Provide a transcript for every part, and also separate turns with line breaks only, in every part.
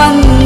one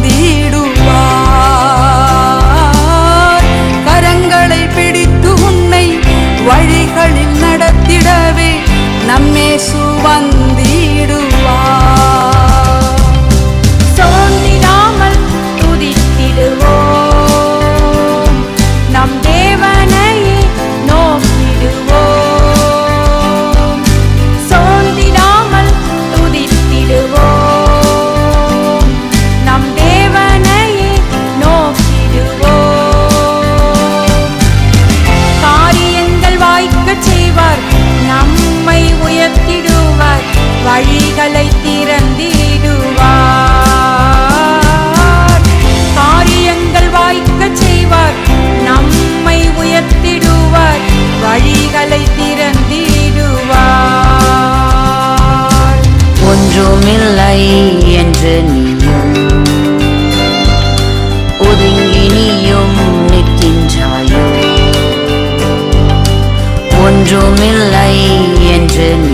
ஒன்றுமில்லை என்று நீயும். ஒதுங்கி நீயும் நிற்கின்றாயோ? ஒன்றுமில்லை என்று நீ